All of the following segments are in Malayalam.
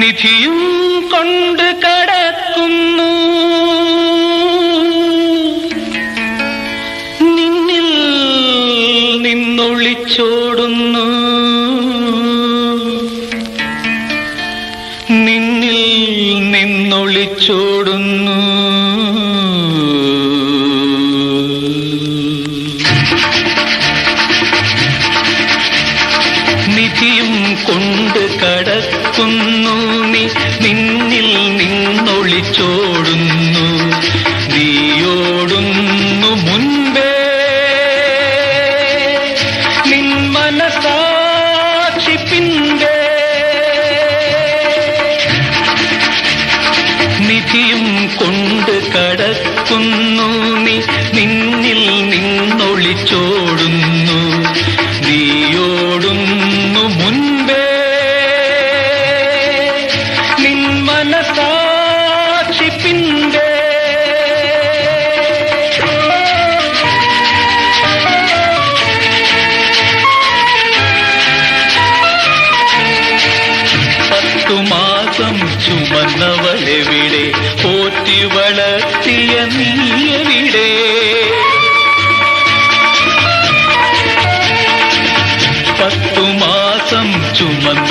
നിധിയും കൊണ്ട് കടക്കുന്നു. നിന്നിൽ നിന്നൊളിച്ചോടുന്നു. നിന്നിൽ നിന്നൊളിച്ചോടുന്നു. നിധിയും കൊണ്ട് നിന്നൊളിച്ചോടുന്നു നീയോടുന്നു മുൻപേ. നിൻ മനസാക്ഷി പിൻപേ. നിധിയും കൊണ്ട് കടക്കുന്നു നീ. നിന്നിൽ നിന്നൊളിച്ചോടുന്നു ചുമന്നവളെവിടെ പോറ്റി വളർത്തിയ നീയവിടെ? പത്തു മാസം ചുമന്നവളെവിടെ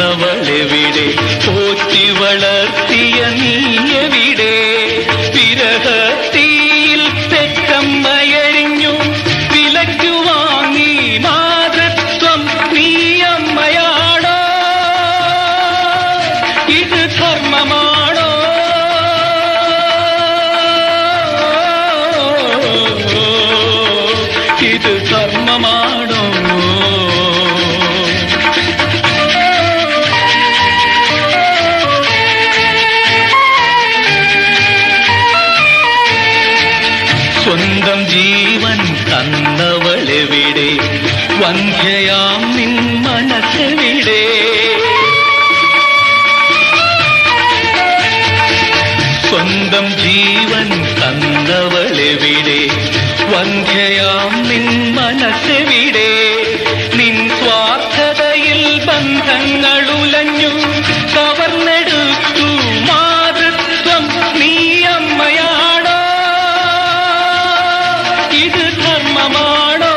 സ്വന്തം ജീവൻ തന്നവളെവിടെ? വന്ധ്യയാം നിൻ സ്വന്തം ജീവൻ തന്നവളെവിടെ? വന്ധ്യയാം ബന്ധങ്ങൾ ഉലഞ്ഞു കവർന്നെടുത്തു മാതൃത്വം നീ അമ്മയാണോ ഇത് ധർമ്മമാണോ?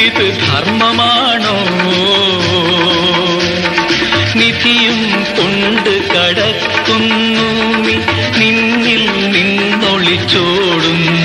ഇത് ധർമ്മമാണോ? നിധിയും കൊണ്ട് കടക്കുന്നു. നിന്നിൽ നിന്നൊളിച്ചോടുന്നു